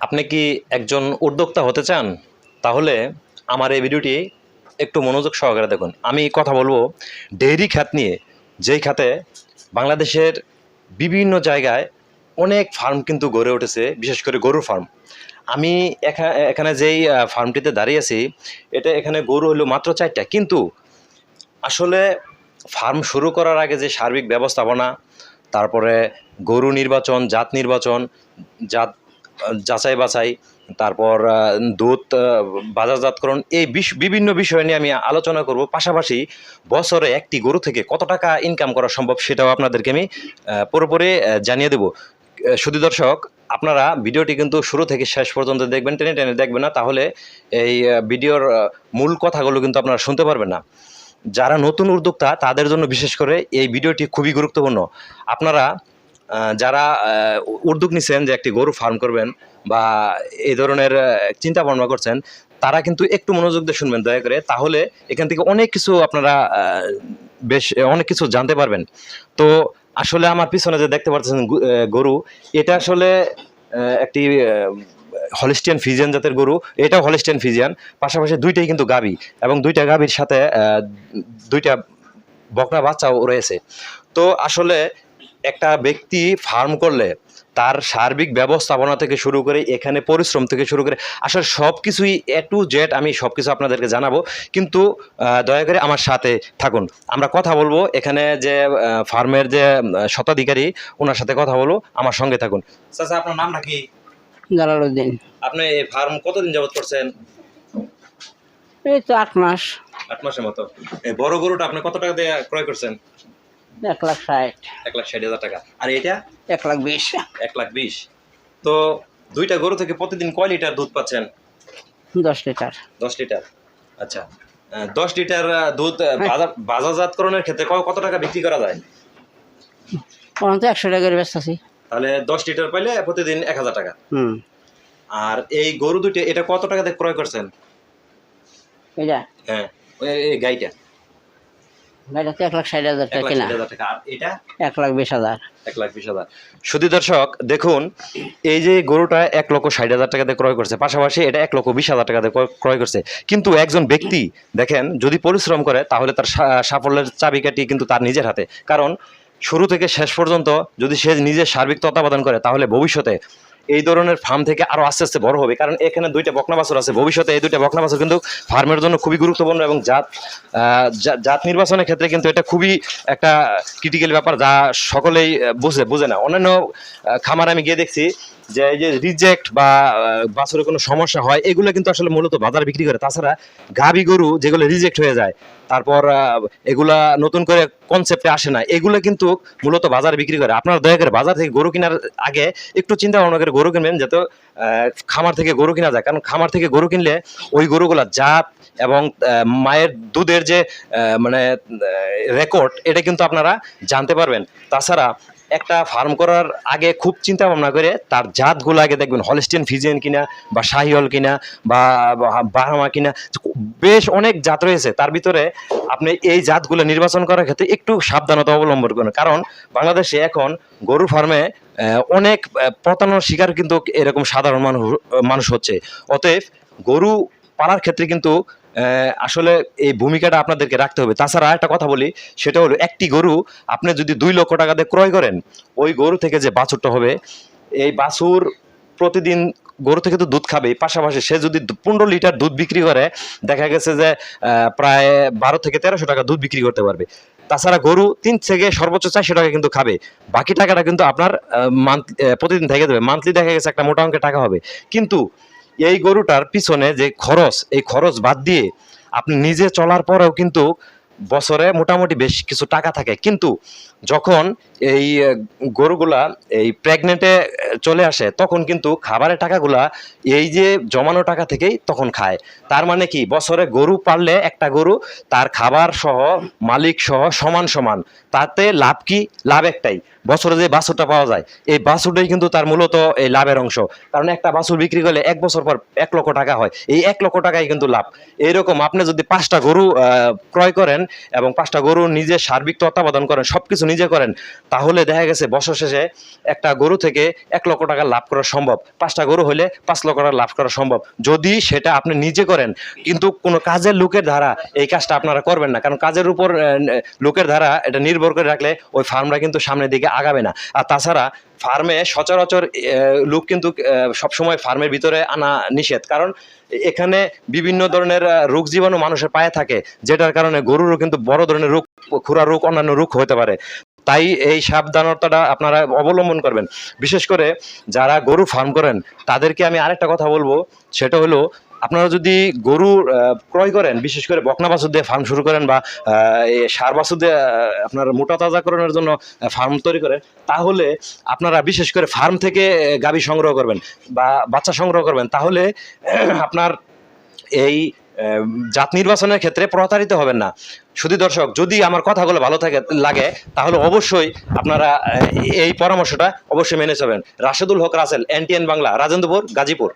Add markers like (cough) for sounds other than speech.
আপনি কি একজন উদ্যোক্তা হতে চান? তাহলে আমার এই ভিডিওটি একটু মনোযোগ সহকারে দেখুন। আমি কথা বলব ডেইরি খাত নিয়ে, যেই খাতে বাংলাদেশের বিভিন্ন জায়গায় অনেক ফার্ম কিন্তু গড়ে উঠেছে, বিশেষ করে গরুর ফার্ম। আমি এখানে যেই ফার্মটিতে দাঁড়িয়ে আছি, এটা এখানে গরু হলো মাত্র চারটা। কিন্তু আসলে ফার্ম শুরু করার আগে যে সার্বিক ব্যবস্থাপনা, তারপরে গরু নির্বাচন, জাত নির্বাচন, জাত যাচাই বাছাই তারপর দুধ বাজারজাতকরণ, এই বিভিন্ন বিষয় নিয়ে আমি আলোচনা করব। পাশাপাশি বছরে একটি গরু থেকে কত টাকা ইনকাম করা সম্ভব সেটাও আপনাদেরকে আমি পুরোপুরি জানিয়ে দেব। শুধু দর্শক, আপনারা ভিডিওটি কিন্তু শুরু থেকে শেষ পর্যন্ত দেখবেন, টেনে টেনে দেখবেন না, তাহলে এই ভিডিওর মূল কথাগুলো কিন্তু আপনারা শুনতে পারবেন না। যারা নতুন উদ্যোক্তা, তাদের জন্য বিশেষ করে এই ভিডিওটি খুবই গুরুত্বপূর্ণ। আপনারা যারা উদ্যোগ নিছেন যে একটি গরু ফার্ম করবেন বা এই ধরনের চিন্তা ভাবনা করছেন, তারা কিন্তু একটু মনোযোগ দিয়ে শুনবেন, দয়া করে। তাহলে এখান থেকে অনেক কিছু আপনারা বেশ, অনেক কিছু জানতে পারবেন। তো আসলে আমার পিছনে যে দেখতে পাচ্ছেন গরু, এটা আসলে একটি হলিস্টিয়ান ফিজিয়ান জাতের গরু। এটাও হলিস্টিয়ান ফিজিয়ান পাশাপাশি দুইটাই কিন্তু গাবি এবং দুইটা গাবির সাথে দুইটা বকনা বাচ্চাও রয়েছে। তো আসলে একটা ব্যক্তি ফার্ম করলে তার সার্বিক ব্যবস্থাপনা থেকে শুরু করে এখানে পরিশ্রম থেকে শুরু করে আসলে সব কিছুই এ টু জেড আমি সব কিছু আপনাদেরকে জানাব। কিন্তু দয়া করে আমার সাথে থাকুন। আমরা কথা বলব এখানে যে ফার্মের যে শতাধিকারী ওনার সাথে কথা বলব। আমার সঙ্গে থাকুন। চাচা আপনার নামটা কি? জালালউদ্দিন আপনি এই ফার্ম কতদিন যাবত করছেন? এই তো আট মাস। আট মাসের মতো। এই বড় গরুটা আপনি কত টাকা দিয়ে ক্রয় করছেন? এক লাখ ষাট। এক লাখ ষাট হাজার টাকা। আর এটা? এক লাখ বিশ। এক লাখ বিশ। তো দুইটা গরু থেকে প্রতিদিন কয় লিটার দুধ পাচ্ছেন? দশ লিটার। দশ লিটার। আচ্ছা। দশ লিটার দুধ বাজারজাতকরণের ক্ষেত্রে কত টাকা বিক্রি করা যায়? একশো টাকার ব্যস্ত আছি তাহলে দশ লিটার পাইলে প্রতিদিন এক হাজার টাকা। হুম। আর এই গরু দুইটা এটা কত টাকা দিয়ে ক্রয় করছেন? এটা? হ্যাঁ ওই- এই গাইটা। গাড়িটা এক লাখ ষাট হাজার টাকা কিনা। ষাট হাজার টাকা। আর এটা? এক লাখ বিশ হাজার। এক লাখ বিশ হাজার। শুধু দর্শক দেখুন এই যে গরুটা এক লক্ষ ষাট হাজার ক্রয় করছে পাশাপাশি এটা এক লক্ষ বিশ হাজার ক্রয়- করছে। কিন্তু একজন ব্যক্তি দেখেন যদি পরিশ্রম করে তাহলে তার সাফল্যের চাবিকাঠি কিন্তু তার নিজের হাতে। কারণ শুরু থেকে শেষ পর্যন্ত যদি সে নিজের সার্বিক তত্ত্বাবধান করে তাহলে ভবিষ্যতে এই ধরনের ফার্ম থেকে আরও আস্তে আস্তে বড় হবে। কারণ এখানে দুইটা বকনা বাছুর আছে। ভবিষ্যতে এই দুইটা বকনা বাছুর কিন্তু ফার্মের জন্য খুবই গুরুত্বপূর্ণ এবং জাত জাত নির্বাচনের ক্ষেত্রে কিন্তু এটা খুবই একটা ক্রিটিক্যাল ব্যাপার যা সকলেই বুঝে বুঝে না। অন্যান্য খামার আমি গিয়ে দেখছি যে এই যে রিজেক্ট বা আহ, বাছুরের কোনো সমস্যা হয় এগুলো কিন্তু আসলে মূলত বাজারে বিক্রি করে। তাছাড়া গাবি গরু যেগুলো রিজেক্ট হয়ে যায় তারপর এগুলা নতুন করে কনসেপ্টে আসে না এগুলো কিন্তু মূলত বাজারে বিক্রি করে। আপনারা দয়া করে বাজার থেকে গরু কেনার আগে একটু চিন্তা ভাবনা করে গরু কিনবেন যাতে খামার থেকে গরু কিনা যায়। কারণ খামার থেকে গরু কিনলে ওই গরুগুলা জাত এবং মায়ের দুধের যে মানে রেকর্ড এটা কিন্তু আপনারা জানতে পারবেন। তাছাড়া একটা ফার্ম করার আগে খুব চিন্তা ভাবনা করে তার জাতগুলো আগে দেখবেন হলিস্টিয়ান ফিজিয়ান কিনা বা শাহিওল কিনা বা বাহামা কিনা, বেশ অনেক জাত রয়েছে। তার ভিতরে আপনি এই জাতগুলো নির্বাচন করার ক্ষেত্রে একটু সাবধানতা অবলম্বন করুন। কারণ বাংলাদেশে এখন গরু ফার্মে অনেক প্রতারণার শিকার কিন্তু এরকম সাধারণ মানুষ মানুষ হচ্ছে। অতএব গরু পালার ক্ষেত্রে কিন্তু আসলে এই ভূমিকাটা আপনাদেরকে রাখতে হবে। তাছাড়া একটা কথা বলি, সেটা হলো একটি গরু, আপনি যদি দুই লক্ষ টাকা দিয়ে ক্রয় করেন, ওই গরু থেকে যে বাছুরটা হবে, এই বাছুর প্রতিদিন গরু থেকে তো দুধ খাবে পাশাপাশি সে যদি পনেরো লিটার দুধ বিক্রি করে, দেখা গেছে যে প্রায় বারো থেকে তেরোশো টাকা দুধ বিক্রি করতে পারবে। তাছাড়া গরু তিন থেকে সর্বোচ্চ চারশো টাকা কিন্তু খাবে। বাকি টাকাটা কিন্তু আপনার মান্থ প্রতিদিন থেকে দেবে। মান্থলি দেখা গেছে একটা মোটা অঙ্কের টাকা হবে। কিন্তু এই গরুটার পিছনে যে খরচ এই খরচ বাদ দিয়ে আপনি নিজে চলার পরেও কিন্তু বছরে মোটামুটি বেশ কিছু টাকা থাকে। কিন্তু যখন এই গরুগুলা এই প্রেগনেন্টে চলে আসে, তখন কিন্তু খাবারের টাকাগুলা এই যে জমানো টাকা থেকেই তখন খায়। তার মানে কি? বছরে গরু পাললে একটা গরু তার খাবার সহ, মালিক সহ সমান সমান। তাতে লাভ কি? লাভ একটাই। বছরে যে বাছুরটা পাওয়া যায়, এই বাছুরটাই কিন্তু তার মূলত এই লাভের অংশ। কারণ একটা বাছুর বিক্রি করলে এক বছর পর এক লক্ষ টাকা হয়। এই এক লক্ষ টাকাই কিন্তু লাভ। এইরকম আপনি যদি পাঁচটা গরু ক্রয় করেন এবং পাঁচটা গরু নিজে সার্বিক তত্ত্বাবধান করেন সব কিছু নিজে করেন, তাহলে দেখা গেছে বছর শেষে একটা গরু থেকে এক লক্ষ টাকা লাভ করা সম্ভব। পাঁচটা গরু হলে পাঁচ লক্ষ টাকা লাভ করা সম্ভব। যদি সেটা আপনি নিজে করেন, কিন্তু কোনো কাজের লোকের দ্বারা এই কাজটা আপনারা করবেন না। কারণ কাজের উপর লোকের দ্বারা এটা নির্ভর করে রাখলে ওই ফার্মটা কিন্তু সামনের দিকে আগাবে না। আর তাছাড়া ফার্মে সচরাচর লোক কিন্তু সবসময় ফার্মের ভিতরে আনা নিষেধ। কারণ এখানে বিভিন্ন ধরনের রোগ জীবাণু মানুষের পায়ে থাকে, যেটার কারণে গরুরও কিন্তু বড় ধরনের রোগ, খুরা রোগ, অন্যান্য রোগ হতে পারে। তাই এই সাবধানতাটা আপনারা অবলম্বন করবেন। বিশেষ করে যারা গরু ফার্ম করেন, তাদেরকে আমি আরেকটা কথা বলব, সেটা হলো আপনারা যদি গরু ক্রয় করেন, বিশেষ করে বকনা বাছুর দিয়ে ফার্ম শুরু করেন বা সার বাছুর দিয়ে আপনার মোটা তাজাকরণের জন্য ফার্ম তৈরি করেন, তাহলে আপনারা বিশেষ করে ফার্ম থেকে গাভী সংগ্রহ করবেন বা বাচ্চা সংগ্রহ করবেন, তাহলে (clears throat) আপনার এই জাত নির্বাচনের ক্ষেত্রে প্রতারিত হবেন না। শুধু দর্শক, যদি আমার কথাগুলো ভালো থাকে, লাগে, তাহলে অবশ্যই আপনারা এই পরামর্শটা অবশ্যই মেনে চলবেন। রাশেদুল হক রাসেল, এনটিএন বাংলা, রাজেন্দ্রপুর, গাজীপুর।